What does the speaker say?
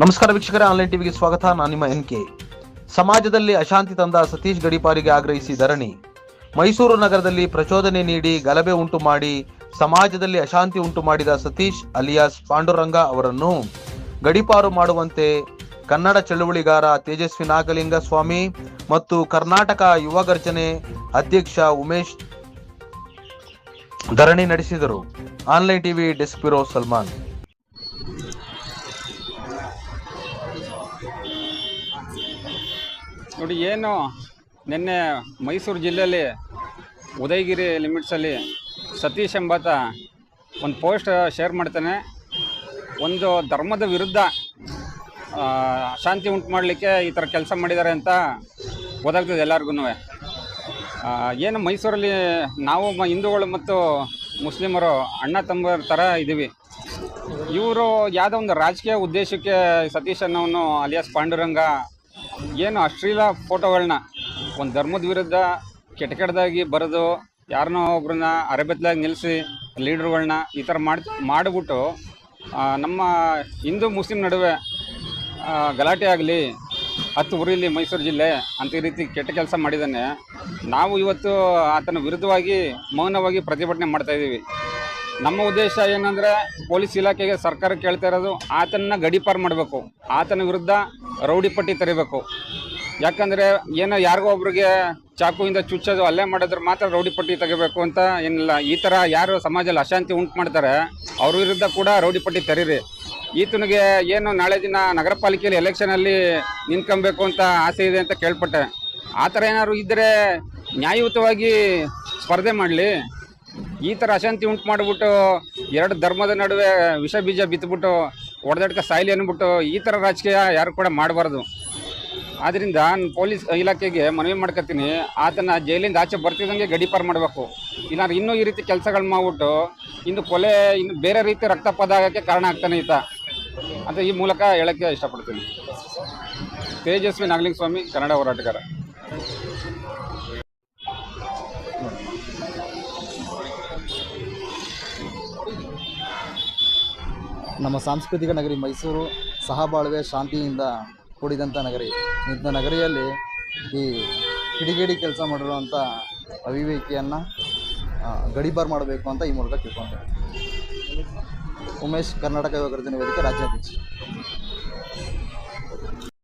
ನಮಸ್ಕಾರ ವೀಕ್ಷಕರೇ ಆನ್ಲೈನ್ ಟಿವಿಗೆ ಸ್ವಾಗತ. ನಾನು ನಿಮ್ಮ ಎನ್ ಕೆ ಸಮಾಜದಲ್ಲಿ ಅಶಾಂತಿ ತಂದ ಸತೀಶ್ ಗಡಿಪಾರಿಗೆ ಆಗ್ರಹಿಸಿ ಧರಣಿ. ಮೈಸೂರು ನಗರದಲ್ಲಿ ಪ್ರಚೋದನೆ ನೀಡಿ ಗಲಭೆ ಉಂಟು ಮಾಡಿ, ಸಮಾಜದಲ್ಲಿ ಅಶಾಂತಿ ಉಂಟು ಮಾಡಿದ ಸತೀಶ್ ಅಲಿಯಾಸ್ ಪಾಂಡುರಂಗ ಅವರನ್ನು ಗಡಿಪಾರು ಮಾಡುವಂತೆ ಕನ್ನಡ ಚಳುವಳಿಗಾರ ತೇಜಸ್ವಿ ನಾಗಲಿಂಗ ಸ್ವಾಮಿ ಮತ್ತು ಕರ್ನಾಟಕ ಯುವ ಗರ್ಜನೆ ಅಧ್ಯಕ್ಷ ಉಮೇಶ್ ಧರಣಿ ನಡೆಸಿದರು. Online TV desk bureau Salman ನೋಡಿ, ಏನು ನಿನ್ನೆ ಮೈಸೂರು ಜಿಲ್ಲೆಯಲ್ಲಿ ಉದಯಗಿರಿ ಲಿಮಿಟ್ಸಲ್ಲಿ ಸತೀಶ್ ಎಂಬಾತ ಒಂದು ಪೋಸ್ಟ್ ಶೇರ್ ಮಾಡ್ತಾನೆ. ಒಂದು ಧರ್ಮದ ವಿರುದ್ಧ ಶಾಂತಿ ಉಂಟು ಮಾಡಲಿಕ್ಕೆ ಈ ಥರ ಕೆಲಸ ಮಾಡಿದ್ದಾರೆ ಅಂತ ಗೊತ್ತಾಗ್ತದೆ ಎಲ್ಲರಿಗೂ ಏನು ಮೈಸೂರಲ್ಲಿ ನಾವು ಹಿಂದೂಗಳು ಮತ್ತು ಮುಸ್ಲಿಮರು ಅಣ್ಣ ತಮ್ಮ ಥರ ಇದ್ದೀವಿ. ಇವರು ಯಾವುದೋ ಒಂದು ರಾಜಕೀಯ ಉದ್ದೇಶಕ್ಕೆ ಸತೀಶ್ ಅನ್ನೋನು ಅಲಿಯಾಸ್ ಪಾಂಡುರಂಗ ಏನು ಅಶ್ಲೀಲ ಫೋಟೋಗಳನ್ನ ಒಂದು ಧರ್ಮದ ವಿರುದ್ಧ ಕೆಟ್ಟ ಕೆಟ್ಟದಾಗಿ ಬರೆದು ಯಾರನ್ನೋ ಒಬ್ರನ್ನ ಅರೆಬೆತ್ತಲಾಗಿ ನಿಲ್ಲಿಸಿ ಲೀಡ್ರುಗಳನ್ನ ಈ ಥರ ಮಾಡಿ ಮಾಡಿಬಿಟ್ಟು ನಮ್ಮ ಹಿಂದೂ ಮುಸ್ಲಿಂ ನಡುವೆ ಗಲಾಟೆ ಆಗಲಿ, ಹತ್ತು ಊರಿಲಿ ಮೈಸೂರು ಜಿಲ್ಲೆ ಅಂತ ಈ ರೀತಿ ಕೆಟ್ಟ ಕೆಲಸ ಮಾಡಿದ್ದಾನೆ. ನಾವು ಇವತ್ತು ಆತನ ವಿರುದ್ಧವಾಗಿ ಮೌನವಾಗಿ ಪ್ರತಿಭಟನೆ ಮಾಡ್ತಾ ಇದ್ದೀವಿ. ನಮ್ಮ ಉದ್ದೇಶ ಏನಂದ್ರೆ ಪೊಲೀಸ್ ಇಲಾಖೆಗೆ ಸರ್ಕಾರ ಕೇಳ್ತಾ ಇರೋದು ಆತನ ಗಡಿಪಾರು ಮಾಡಬೇಕು. ಆತನ ವಿರುದ್ಧ ರೌಡಿ ಪಟ್ಟಿ ತರಿಬೇಕು. ಯಾಕಂದ್ರೆ ಏನೋ ಯಾರಿಗೋ ಒಬ್ರಿಗೆ ಚಾಕುವಿಂದ ಚುಚ್ಚೋದು ಅಲ್ಲೇ ಮಾಡಿದ್ರೆ ಮಾತ್ರ ರೌಡಿ ಪಟ್ಟಿ ತೆಗಿಬೇಕು ಅಂತ ಏನಿಲ್ಲ. ಈ ಥರ ಯಾರು ಸಮಾಜದಲ್ಲಿ ಅಶಾಂತಿ ಉಂಟು ಮಾಡ್ತಾರೆ, ಅವ್ರ ವಿರುದ್ಧ ಕೂಡ ರೌಡಿ ಪಟ್ಟಿ ತೆರೀರಿ. ಈತನಿಗೆ ಏನು ನಾಳೆ ದಿನ ನಗರ ಪಾಲಿಕೆಯಲ್ಲಿ ಎಲೆಕ್ಷನಲ್ಲಿ ನಿಂತ್ಕೊಬೇಕು ಅಂತ ಆಸೆ ಇದೆ ಅಂತ ಕೇಳ್ಪಟ್ಟೆ. ಆ ಥರ ಏನಾದ್ರು ಇದ್ದರೆ ನ್ಯಾಯಯುತವಾಗಿ ಸ್ಪರ್ಧೆ ಮಾಡಲಿ. ಈ ಥರ ಅಶಾಂತಿ ಉಂಟು ಮಾಡಿಬಿಟ್ಟು ಎರಡು ಧರ್ಮದ ನಡುವೆ ವಿಷ ಬೀಜ ಬಿತ್ತುಬಿಟ್ಟು ಹೊಡೆದಾಡ್ಕ ಸಾಯಿಲಿ ಅನ್ಬಿಟ್ಟು ಈ ಥರ ರಾಜಕೀಯ ಯಾರು ಕೂಡ ಮಾಡಬಾರ್ದು. ಆದ್ದರಿಂದ ನಾನು ಪೊಲೀಸ್ ಇಲಾಖೆಗೆ ಮನವಿ ಮಾಡ್ಕೊತೀನಿ ಆತನ ಜೈಲಿಂದ ಆಚೆ ಬರ್ತಿದ್ದಂಗೆ ಗಡಿಪಾರು ಮಾಡಬೇಕು. ಇಲ್ಲಾಂದ್ರೆ ಇನ್ನೂ ಈ ರೀತಿ ಕೆಲಸಗಳು ಮಾಡ್ಬಿಟ್ಟು ಇನ್ನು ಕೊಲೆ, ಇನ್ನು ಬೇರೆ ರೀತಿ ರಕ್ತಪಾತ ಆಗೋಕ್ಕೆ ಕಾರಣ ಆಗ್ತಾನೆ ಈತ. ಅಂತ ಈ ಮೂಲಕ ಹೇಳೋಕ್ಕೆ ಇಷ್ಟಪಡ್ತೀನಿ. ತೇಜಸ್ವಿ ನಾಗಲಿಂಗ ಸ್ವಾಮಿ ಕನ್ನಡ ಹೋರಾಟಗಾರ. ನಮ್ಮ ಸಾಂಸ್ಕೃತಿಕ ನಗರಿ ಮೈಸೂರು ಸಹಬಾಳ್ವೆ ಶಾಂತಿಯಿಂದ ಕೂಡಿದಂಥ ನಗರಿ. ಇಂಥ ನಗರಿಯಲ್ಲಿ ಈ ಕಿಡಿಗೇಡಿ ಕೆಲಸ ಮಾಡಿರುವಂಥ ಅವಿವೇಕಿಯನ್ನು ಗಡಿಬಾರ್ ಮಾಡಬೇಕು ಅಂತ ಈ ಮೂಲಕ ತಿಳ್ಕೊಂಡೆ. ಉಮೇಶ್ ಕರ್ನಾಟಕ ಯುವಕರ ವೇದಿಕೆ ರಾಜ್ಯಾಧ್ಯಕ್ಷ.